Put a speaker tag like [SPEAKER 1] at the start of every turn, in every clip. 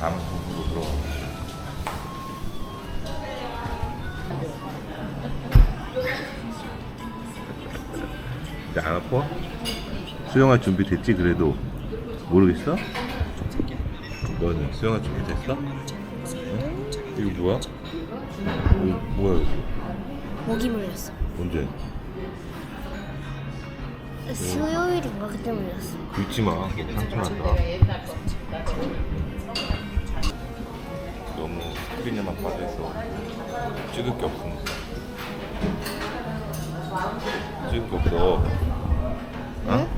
[SPEAKER 1] 방송으로 들어가. 이제 안 아파? 수영할 준비 됐지 그래도 모르겠어? 너는 수영할 준비 됐어? 응? 이거 뭐야? 이거 뭐야 이거?
[SPEAKER 2] 목이 물렸어.
[SPEAKER 1] 언제?
[SPEAKER 2] 수요일인가 그때 물렸어.
[SPEAKER 1] 긁지 마. 상처 난다. 스크린에만 빠져있어. 찍을 게 없어. 찍을 게 없어. 어?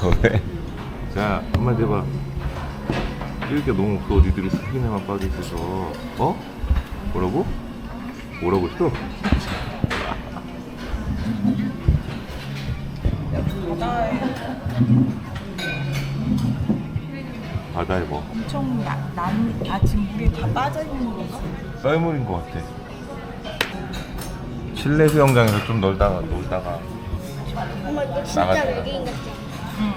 [SPEAKER 1] 왜? 자, 한마디 해봐. 찍을 게 너무 없어. 니들이 스크린에만 빠져 있어서. 어? 뭐라고? 뭐라고 했어? 바다에 뭐
[SPEAKER 3] 엄청 나, 난, 아 지금 물에 다 빠져 있는 건가?
[SPEAKER 1] 썰물인 것 같아. 실내 수영장에서 좀 놀다가 놀다가
[SPEAKER 2] 엄마 이거 진짜
[SPEAKER 1] 나갔다.
[SPEAKER 2] 외계인 같지?
[SPEAKER 1] 음.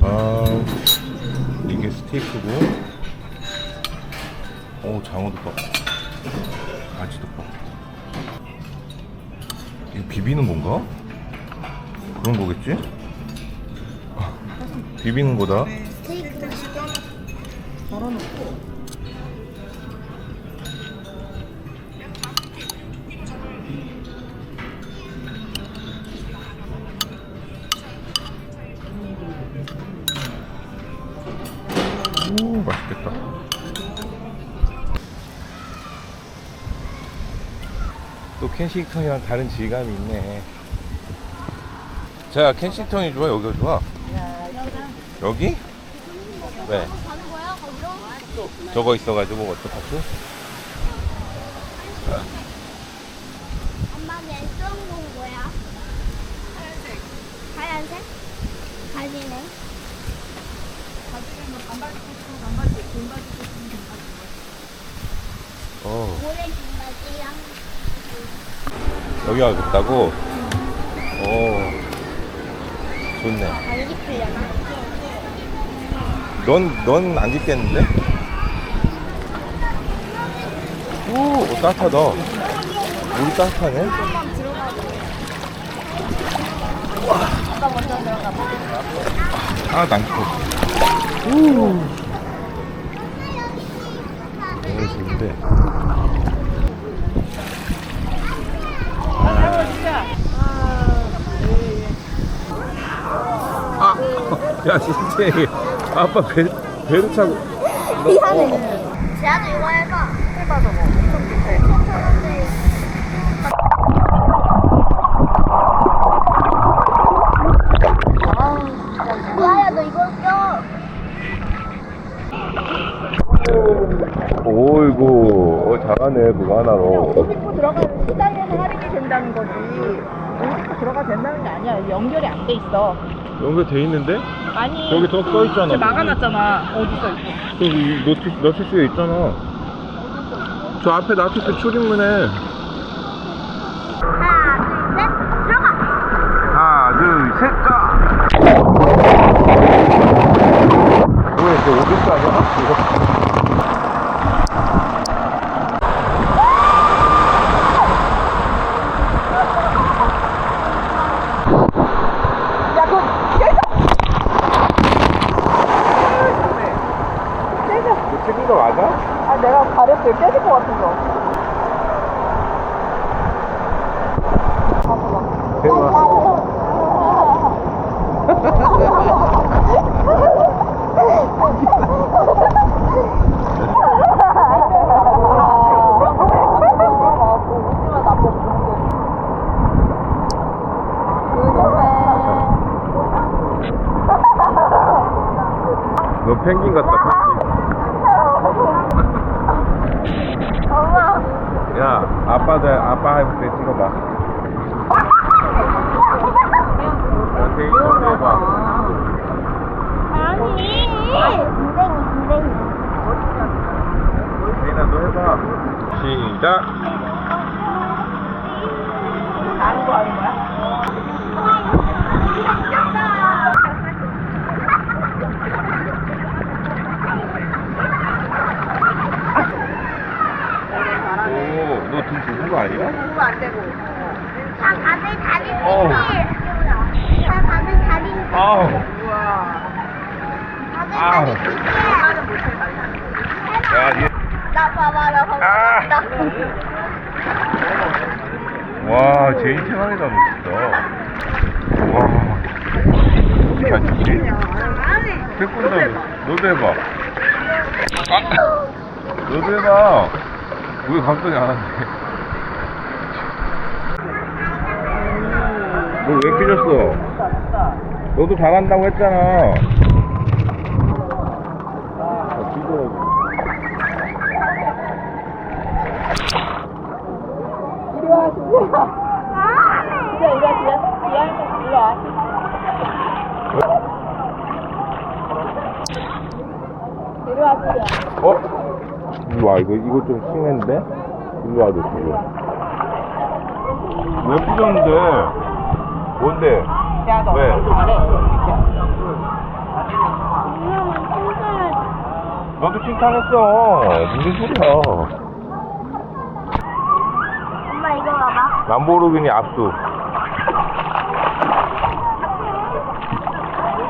[SPEAKER 1] 아 이게 스 테이크고 오 장어덮밥 아치덮밥 이거 비비는 건가? 그런 거겠지? 비비는 거다
[SPEAKER 2] 스테이크 맛있다.
[SPEAKER 3] 덜어놓고
[SPEAKER 1] 켄싱턴이랑 다른 질감이 있네 자 켄싱턴이 좋아 여기가 좋아 여기? 왜?
[SPEAKER 2] 거야?
[SPEAKER 1] 저거 있어가지고 워터파크?
[SPEAKER 2] 엄마 내 수영복 뭐야? 하얀색. 하얀색? 바지네.
[SPEAKER 1] 어
[SPEAKER 2] 모래 긴 바지랑
[SPEAKER 1] 여기 가겠다고? 어 좋네? 넌, 넌 안 깊겠는데? 오, 어, 따뜻하다. 물이 따뜻하네.
[SPEAKER 2] 아빠
[SPEAKER 1] 깊어. 오. 너무 좋은데. 아, 야, 진짜. 아빠 배, 배로 차고.
[SPEAKER 2] 미안해. 제아도 이거 해봐.
[SPEAKER 3] 해봐서 뭐 엄청 비싸
[SPEAKER 2] 미아야 너 이거 껴.
[SPEAKER 1] 오이고, 어, 잘하네, 그거 하나로.
[SPEAKER 3] 옷 입고 들어가면 시장에서 할인이 된다는 거지 들어가 된다는 게 아니야 연결이 안 돼 있어
[SPEAKER 1] 연결돼 있는데?
[SPEAKER 3] 아니
[SPEAKER 1] 여기 더 써 있잖아.
[SPEAKER 3] 저 막아놨잖아 어디 써 있어
[SPEAKER 1] 저기 노티스, 노티스에 있잖아. 저 앞에 노티스 출입문에.
[SPEAKER 2] 하나, 둘, 셋, 들어가.
[SPEAKER 1] 하나, 둘, 셋, 자! 뭐야, 이제 오겠지 아니야? 이거.
[SPEAKER 3] 야그 깨져
[SPEAKER 1] 이거 찍은 거 맞아?
[SPEAKER 3] 아 내가 가렸어요 깨질 것 같은 거
[SPEAKER 1] 대박. 너 펭귄 같다, 펭귄.
[SPEAKER 2] 엄마.
[SPEAKER 1] 야, 아빠도, 아빠 해볼 때 찍어봐. 야, 데이터 해봐.
[SPEAKER 2] 아니. 댕댕이, 댕댕이.
[SPEAKER 1] 자,
[SPEAKER 3] 다른 거 하는 거야?
[SPEAKER 1] 오, 너 등 좁은 거 아니야?
[SPEAKER 3] 그거 안 되고.
[SPEAKER 2] 다 다들 다리
[SPEAKER 1] 어우.
[SPEAKER 2] 찢기. 다 다들 다리.
[SPEAKER 1] 아우,
[SPEAKER 3] 우와.
[SPEAKER 2] 다들
[SPEAKER 1] 아우.
[SPEAKER 2] 다리 찢기.
[SPEAKER 3] 나는 못해 달라.
[SPEAKER 1] 야, 얘,
[SPEAKER 2] 나 봐봐 나 봐봐.
[SPEAKER 1] 아.
[SPEAKER 2] 나.
[SPEAKER 1] 와, 제일 최강이다, 너 진짜. 와, 어떻게 잘 찍지? 태권도, 너도 해봐. 아, 너도 해봐. 왜 갑자기 안 하는데? 너왜 삐졌어? 너도 잘한다고 했잖아. 아, 삐져가지고.
[SPEAKER 3] 이리 와, 진짜. 진짜 이리 와, 진짜. 미안해, 이리 와. 이리 와, 진짜.
[SPEAKER 1] 와, 이거, 이거 좀 심했는데? 이리 와, 너 지금. 왜 삐졌는데? 뭔데? 왜? 너도 칭찬했어. 무슨 소리야.
[SPEAKER 2] 엄마 이거 봐봐.
[SPEAKER 1] 람보르기니 압수.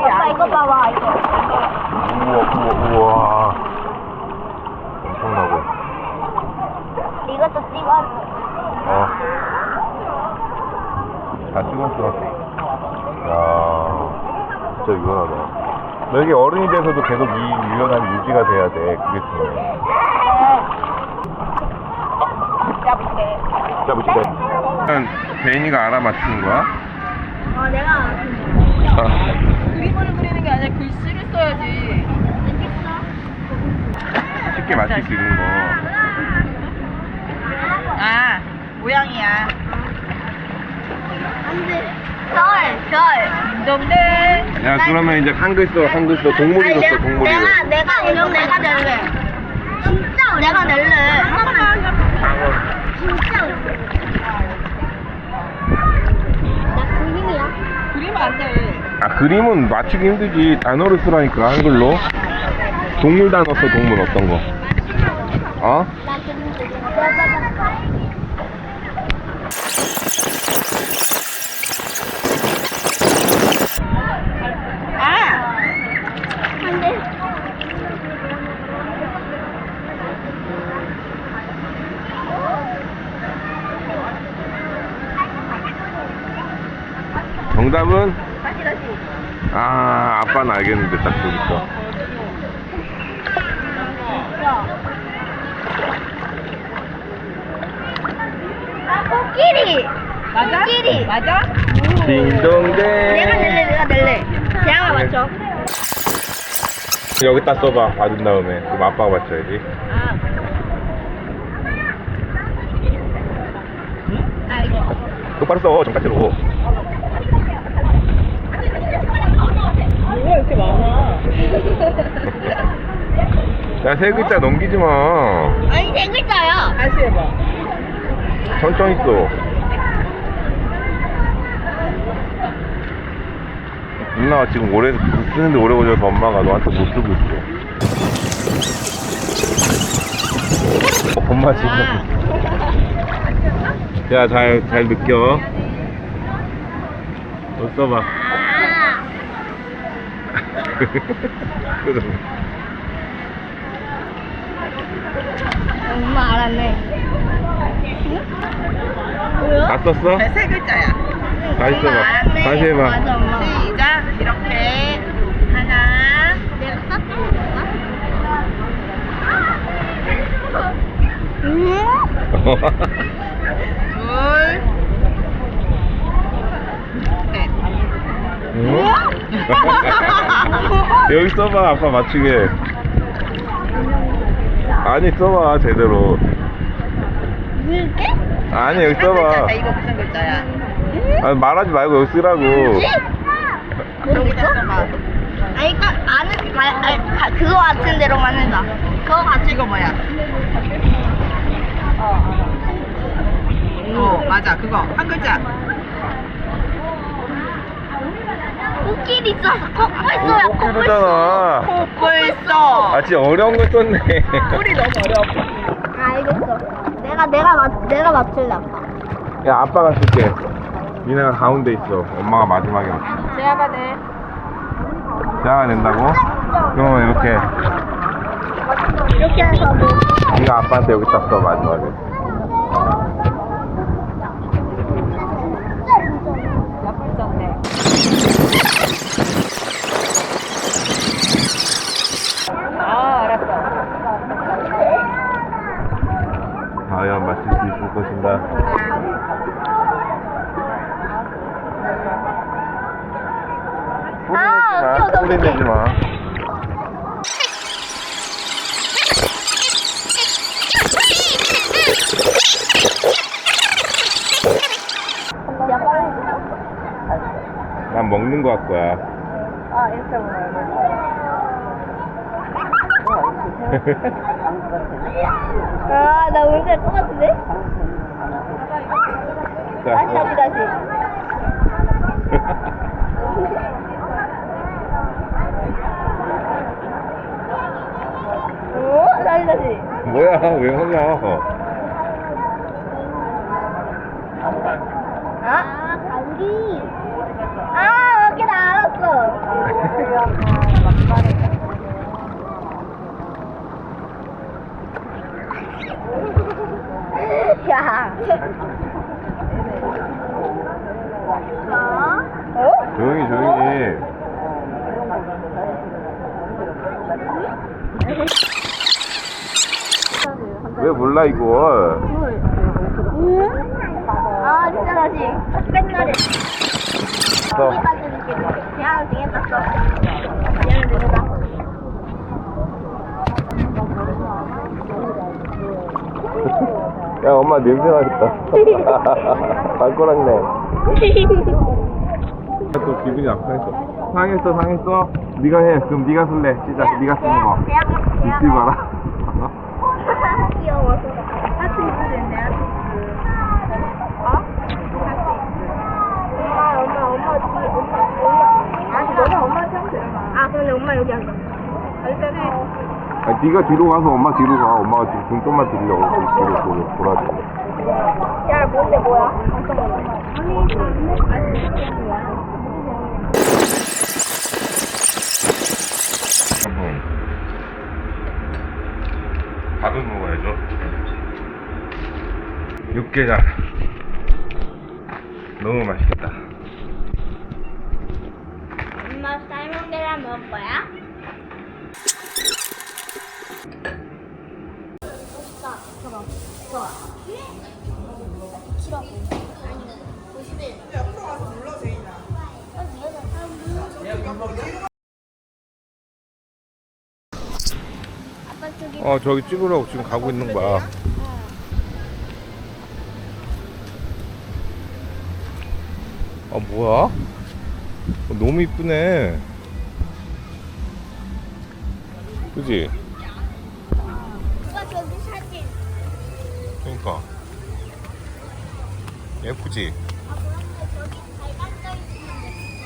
[SPEAKER 2] 엄마 이거 봐봐 이거.
[SPEAKER 1] 우와, 우와, 우와. 엄청나고.
[SPEAKER 2] 이것도 찍어.
[SPEAKER 1] 어. 다 찍었어. 야 진짜 유연하다. 너 이게 어른이 돼서도 계속 이 유연함이 유지가 돼야 돼. 그게 중요해.
[SPEAKER 3] 야, 못해.
[SPEAKER 1] 자, 보시다. 일단, 대인이가 알아맞추는 거야?
[SPEAKER 2] 어 내가
[SPEAKER 1] 아,
[SPEAKER 3] 그림을 그리는 게 아니라 글씨를 써야지.
[SPEAKER 1] 쉽게 맞출 수 있는 거.
[SPEAKER 3] 아, 모양이야.
[SPEAKER 2] 안돼. 별 별.
[SPEAKER 3] 동댕.
[SPEAKER 1] 야, 그러면 이제 한글 써, 한글 써. 동물이 줬어, 동물이.
[SPEAKER 2] 내가 내가 이런 내가 낼래. 진짜 내가 낼래. 진짜. 나 그림이야.
[SPEAKER 3] 그리면 안 돼.
[SPEAKER 1] 아, 그림은 맞추기 힘들지. 단어를 쓰라니까, 한글로. 동물 단어 써, 동물 어떤 거. 어?
[SPEAKER 2] 나 그림 그림.
[SPEAKER 3] 아!
[SPEAKER 2] 안돼.
[SPEAKER 1] 정답은?
[SPEAKER 2] 다시 다시.
[SPEAKER 1] 아, 아빠는 알겠는데, 딱 보니까.
[SPEAKER 2] 아 코끼리.
[SPEAKER 3] 맞아?
[SPEAKER 2] 코끼리.
[SPEAKER 3] 맞아?
[SPEAKER 1] 딩동댕.
[SPEAKER 2] 내가 낼래 내가 낼래. 재앙아 맞춰.
[SPEAKER 1] 여기다 써봐, 받은 다음에. 그럼 아빠가 맞춰야지.
[SPEAKER 2] 아. 아 이거.
[SPEAKER 1] 똑바로 써, 정까지로.
[SPEAKER 3] 뭐가 이렇게 많아?
[SPEAKER 1] 야, 세 글자 넘기지 마.
[SPEAKER 2] 아니 세 글자야.
[SPEAKER 3] 다시 해봐.
[SPEAKER 1] 천천히 써. 누나가 지금 오래, 쓰는데 오래 걸려서 엄마가 너한테 못 쓰고 있어. 어, 엄마 지금. 야, 잘, 잘 느껴. 너 써봐.
[SPEAKER 2] 아. 엄마 알았네.
[SPEAKER 1] 다 썼어?
[SPEAKER 3] 네, 세 글자야.
[SPEAKER 1] 다시
[SPEAKER 2] 엄마
[SPEAKER 1] 써봐.
[SPEAKER 2] 알았네.
[SPEAKER 1] 다시 해봐.
[SPEAKER 2] 맞아 엄마.
[SPEAKER 3] 시작. 이렇게. 하나.
[SPEAKER 2] 내가 썼던 건가? 음?
[SPEAKER 3] 둘. 셋.
[SPEAKER 1] 응? 여기 써봐 아빠 맞추게 아니 써봐 제대로
[SPEAKER 2] 이렇게?
[SPEAKER 1] 아니 여기. 써봐
[SPEAKER 3] 이거 무슨 글자야?
[SPEAKER 1] 아니, 말하지 말고 여기 쓰라고?
[SPEAKER 3] 여기다 써봐.
[SPEAKER 2] 아니, 까, 아는, 가, 아니, 가, 그거 같은 대로만 해봐. 그거 같이.
[SPEAKER 3] 이거 뭐야? 어, 맞아. 그거. 한 글자.
[SPEAKER 2] 코끼리 있어서 코뿔소야 코뿔소
[SPEAKER 1] 코끼리잖아.
[SPEAKER 3] 코뿔소.
[SPEAKER 1] 아, 진짜 어려운 걸 썼네.
[SPEAKER 3] 꿀이 너무 어려워.
[SPEAKER 2] 알겠어 내가 내가 맞 내가 맞출래 아빠
[SPEAKER 1] 야, 아빠가 쓸게. 니네가 가운데 있어. 엄마가 마지막에 맞춰.
[SPEAKER 3] 제아가 내.
[SPEAKER 1] 자가 낸다고? 그러면 이렇게.
[SPEAKER 2] 이렇게 해서 뭐
[SPEAKER 1] 네가 아빠한테 여기 딱 써, 마지막에.
[SPEAKER 3] 몇 글자인데? 아, 알았어.
[SPEAKER 1] 과연 맞출 수 있을 것인가?
[SPEAKER 2] 아,
[SPEAKER 1] 소리
[SPEAKER 2] 오케이,
[SPEAKER 1] 내지 마. 난 먹는 거 할 거야.
[SPEAKER 3] 아, 이렇게 보면
[SPEAKER 2] 아나 문제 할것 같은데 다시 다시 다시 어? 다시 다시
[SPEAKER 1] 뭐야, 왜 혼나?
[SPEAKER 2] 아 감기 아 오케이 나 알았어 야 어? 어?
[SPEAKER 1] 조용히, 조용히. 왜 몰라, 이걸?
[SPEAKER 2] 응? 아 진짜 다시 맨날에
[SPEAKER 1] 써.
[SPEAKER 2] 대학을 정했었어 얘는 누구다
[SPEAKER 1] 야, 엄마 냄새 나겠다. 발꼬락네. 또 기분이 나쁘겠어. 상했어, 상했어. 네가 해. 그럼 네가 쓸래. 시작. 네가 쓰는 거. 잊지 마라.
[SPEAKER 2] 귀여워서
[SPEAKER 3] 하트 있는데, 하트
[SPEAKER 2] 어? 엄마 엄마 엄마 뒤에 엄마 엄마
[SPEAKER 3] 아니, 너가 엄마한테 하면 되잖아.
[SPEAKER 2] 아 엄마 여기 앉아
[SPEAKER 3] 아, 일단 해.
[SPEAKER 1] 아니, 네가 뒤로 가서 엄마 뒤로 가. 엄마가 지금 등 좀만 들려. 뒤로 돌- 돌아줘.
[SPEAKER 2] 야 뭔데 뭐야
[SPEAKER 1] 밥을 먹어야죠. 육개장. 너무 맛있겠다.
[SPEAKER 2] 엄마 삶은 계란 먹을 거야?
[SPEAKER 1] 어, 저기 찍으려고 지금 가고 있는 거야. 아, 뭐야? 어, 너무 이쁘네. 그지?
[SPEAKER 2] 아빠 저기 사진
[SPEAKER 1] 그러니까. 예쁘지?
[SPEAKER 2] 아 그런데 저기 발간 떠 있는데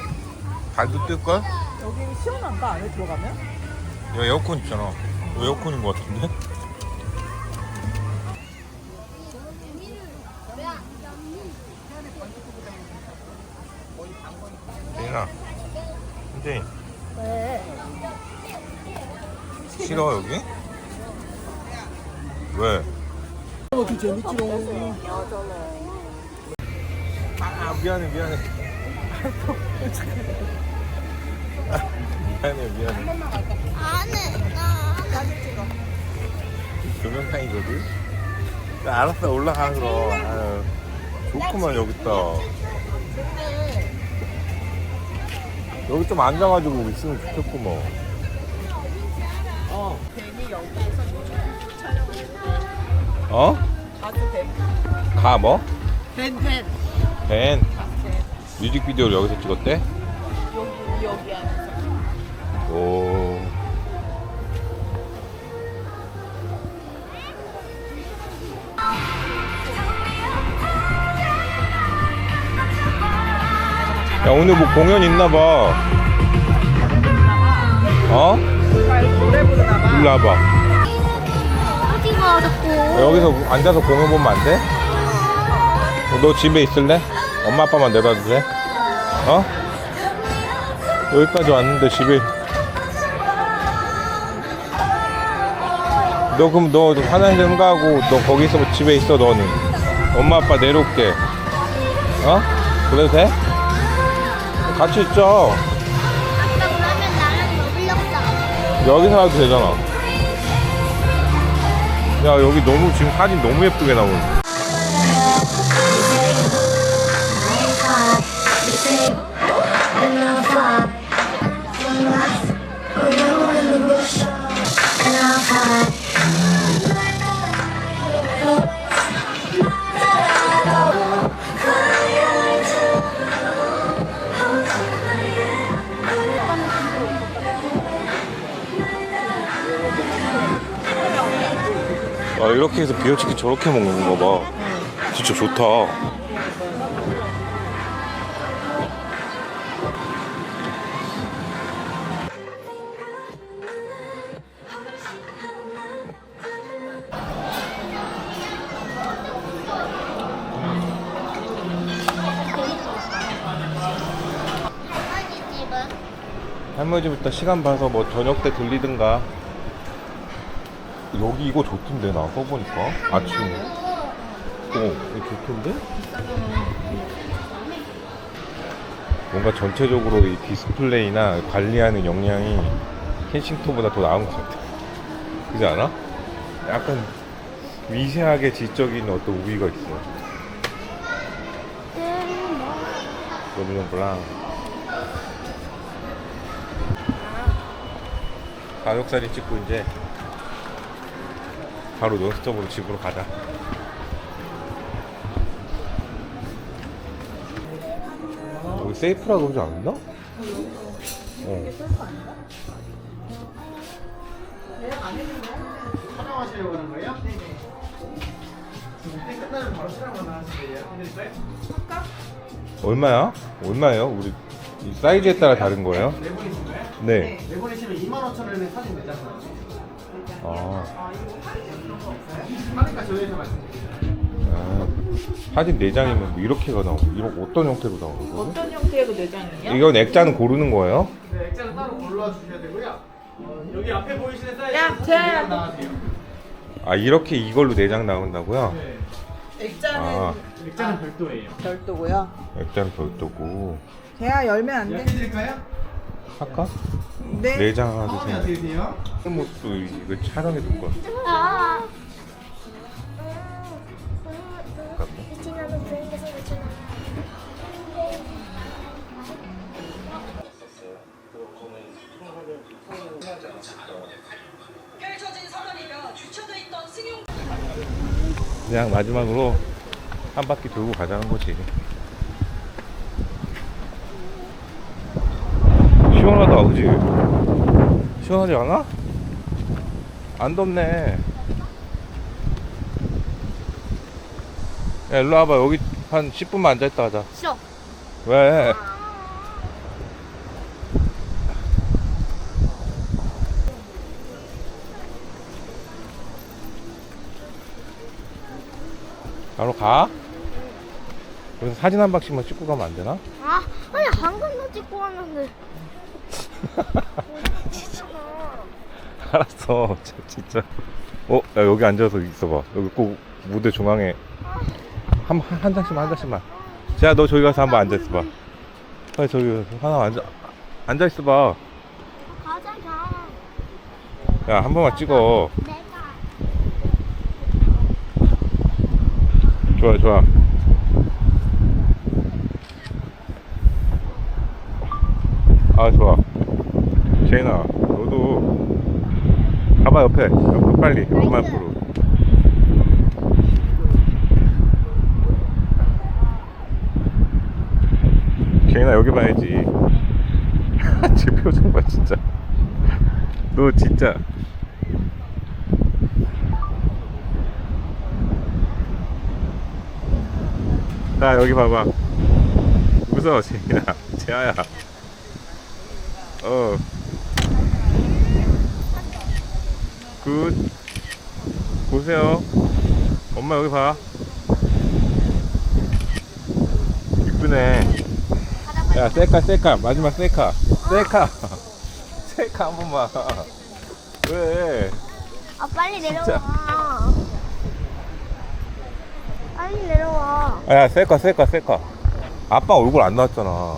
[SPEAKER 1] 발도 뜰걸?
[SPEAKER 3] 여기 시원한가? 안에 들어가면?
[SPEAKER 1] 야, 에어컨 있잖아. 에어컨인 것 같은데? 대인아, 현재인
[SPEAKER 2] 왜?
[SPEAKER 1] 싫어 여기? 왜? 아 미안해 미안해. 아, 미안해 미안해.
[SPEAKER 2] 안해
[SPEAKER 1] 야, 알았어 올라가 그럼. 아유, 좋구만 여기 있다. 여기 좀 앉아가지고 있으면.
[SPEAKER 3] 어. 괜히 여기에서
[SPEAKER 1] 어?
[SPEAKER 3] 가도 돼.
[SPEAKER 1] 가 뭐?
[SPEAKER 3] 벤, 벤.
[SPEAKER 1] 벤. 뮤직비디오를 여기서 찍었대?
[SPEAKER 3] 여기, 여기 안에서.
[SPEAKER 1] 오. 오늘 뭐 공연 있나 봐. 어?
[SPEAKER 3] 노래 부르나 봐.
[SPEAKER 1] 일로 와봐.
[SPEAKER 2] 어디가 자꾸.
[SPEAKER 1] 여기서 앉아서 공연 보면 안 돼? 너 집에 있을래? 엄마 아빠만 내봐도 돼? 어? 여기까지 왔는데 집에 너 그럼 너 화장실 응가하고 너 거기서 집에 있어 너는 엄마 아빠 내려올게 어? 그래도 돼? 같이 있죠
[SPEAKER 2] 아빠 그러면 나랑 먹으려고.
[SPEAKER 1] 여기서 하도 되잖아 야 여기 너무 지금 사진 너무 예쁘게 나오는데 이렇게 해서 비어치킨 저렇게 먹는 거 봐. 진짜 좋다.
[SPEAKER 2] 할머니
[SPEAKER 1] 집부터 시간 봐서 뭐 저녁 때 들리든가. 여기 이거 좋던데 나 써보니까 아침에. 어, 이거 좋던데? 뭔가 전체적으로 이 디스플레이나 관리하는 역량이 켄싱턴보다 더 나은 것 같아. 그지 않아? 약간 미세하게 지적인 어떤 우위가 있어. 로비뇽 블랑. 가족사진 찍고 이제 바로 논스톱으로 집으로 가자. 여기 세이프라고 그러지 않았나? 어.
[SPEAKER 4] 촬영하시려고 하는 거예요? 네네. 네, 끝나면 바로 촬영만 하시래요. 해드릴까요?
[SPEAKER 1] 얼마야? 얼마예요? 우리 이 사이즈에 따라 다른 거예요?
[SPEAKER 4] 네 분이신가요?
[SPEAKER 1] 네.
[SPEAKER 4] 네 분이시면 2만 5천 원에 사진 내잖아요.
[SPEAKER 1] 아. 아. 사진 4장이면 뭐 이렇게가 나오고 이런 어떤 형태로 나오는 거예요?
[SPEAKER 3] 어떤 형태의 그 내장이요?
[SPEAKER 1] 이건 액자는 고르는 거예요?
[SPEAKER 4] 네, 액자는 따로 골라주셔야 되고요. 어, 여기 앞에 보이시는 사이즈
[SPEAKER 3] 야, 쟤!
[SPEAKER 4] 나가세요.
[SPEAKER 1] 아 이렇게 이걸로 4장 나온다고요?
[SPEAKER 4] 네.
[SPEAKER 3] 액자는
[SPEAKER 1] 아
[SPEAKER 4] 액자는 별도예요.
[SPEAKER 3] 별도고요.
[SPEAKER 1] 액자는 별도고
[SPEAKER 3] 제가 열면 안 돼?
[SPEAKER 4] 해드릴까요?
[SPEAKER 1] 할까?
[SPEAKER 3] 네.
[SPEAKER 1] 4장 하나 주세요
[SPEAKER 4] 되세요?
[SPEAKER 1] 모습도 이거 촬영해 둘 거야
[SPEAKER 2] 아.
[SPEAKER 1] 그냥 마지막으로 한 바퀴 돌고 가자는 거지. 시원하다, 그지? 시원하지 않아? 안 덥네. 야, 일로 와봐. 여기 한 10분만 앉아있다 하자.
[SPEAKER 2] 싫어.
[SPEAKER 1] 왜? 바로 가? 여기서 사진 한 박씩만 찍고 가면 안 되나?
[SPEAKER 2] 아, 아니 한 번도 찍고 왔는데.
[SPEAKER 1] 알았어. 진- 진짜. 어? 야 여기 앉아서 있어봐. 여기 꼭 무대 중앙에. 한, 한, 한 장씩만 한 장씩만. 자너 저기 가서 한번 앉아 있어봐. 빨리 저기 가서 하나 앉아 앉아 있어봐.
[SPEAKER 2] 가자, 가.
[SPEAKER 1] 야 한 번만 찍어.
[SPEAKER 2] 내가.
[SPEAKER 1] 좋아 좋아 아 좋아 제인아 너도 가봐 옆에. 옆에 빨리. 엄마 옆으로. 제인아 여기 봐야지. 제 표정 봐 진짜. 너 진짜. 나 여기 봐봐. 웃어 제인아. 재아야. 어. 굿. 보세요. 엄마 여기 봐. 이쁘네. 야, 셀카, 셀카. 마지막 셀카. 셀카. 셀카 한 번만. 왜?
[SPEAKER 2] 아 빨리
[SPEAKER 1] 진짜.
[SPEAKER 2] 내려와. 빨리 내려와.
[SPEAKER 1] 아, 야, 셀카, 셀카, 셀카. 아빠 얼굴 안 나왔잖아.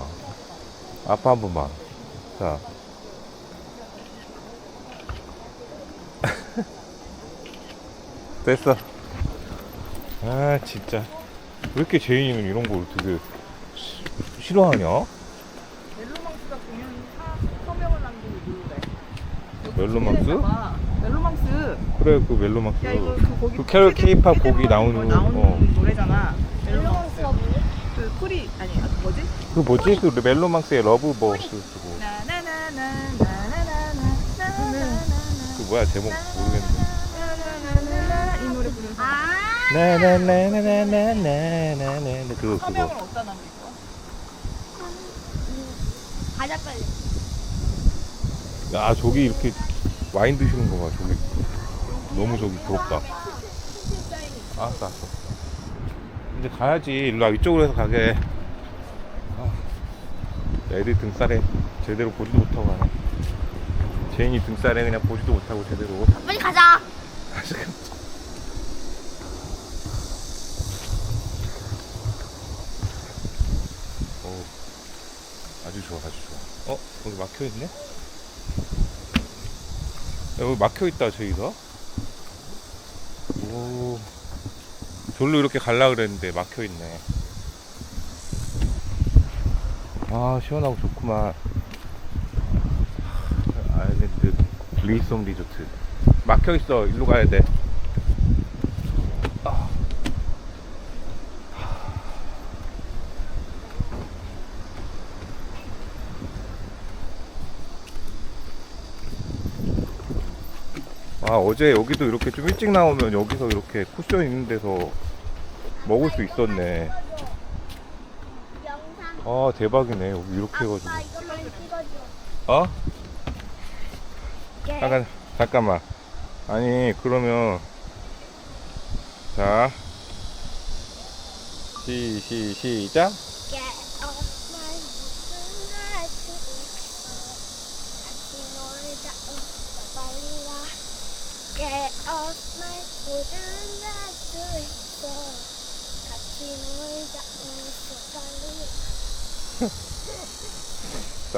[SPEAKER 1] 아빠 한 번만. 자. 됐어. 아, 진짜. 왜 이렇게 제인이는 이런 걸 되게 시- 싫어하냐?
[SPEAKER 3] 멜로망스가 공연 사- 서명을 남기고 그래.
[SPEAKER 1] 멜로망스?
[SPEAKER 3] 봐. 멜로망스.
[SPEAKER 1] 그래, 그 멜로망스.
[SPEAKER 3] 야 이거 그 거기
[SPEAKER 1] 그 캐럴 케이팝
[SPEAKER 3] 캐-
[SPEAKER 1] 곡이
[SPEAKER 3] 캐-
[SPEAKER 1] 나오는,
[SPEAKER 3] 나오는
[SPEAKER 1] 어.
[SPEAKER 3] 노래잖아. 멜로망스. 그 프리 아니 아, 그 뭐지?
[SPEAKER 1] 그 뭐지? 그 멜로망스의 러브 버스 그거. 그 뭐야, 제목 나나나나나나나나나 그거 그거?
[SPEAKER 2] 가자 빨리.
[SPEAKER 1] 야 저기 이렇게 와인 드시는 거 봐 저기 너무 저기 부럽다 알았어 알았어 이제 가야지 일로 와 이쪽으로 해서 가게 아, 애들 등살에 제대로 보지도 못하고 가네 제인이 등살에 그냥 보지도 못하고 제대로
[SPEAKER 2] 빨리 가자.
[SPEAKER 1] 어, 아주 좋아, 아주 좋아. 어, 여기 막혀 있네? 여기 막혀 있다, 저희가. 오, 절로 이렇게 갈라 그랬는데 막혀 있네. 아, 시원하고 좋구만. 아일랜드 리솜 리조트. 막혀 있어, 일로 가야 돼. 아 어제 여기도 이렇게 좀 일찍 나오면 여기서 이렇게 쿠션 있는 데서 먹을 수 있었네. 아 대박이네 여기 이렇게 해가지고.
[SPEAKER 2] 어? 예.
[SPEAKER 1] 잠깐 잠깐만 아니 그러면 자 시, 시, 시작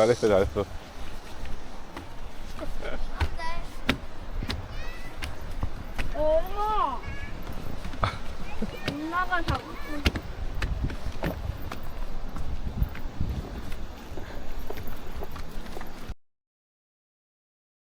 [SPEAKER 2] tal, este tal, esto.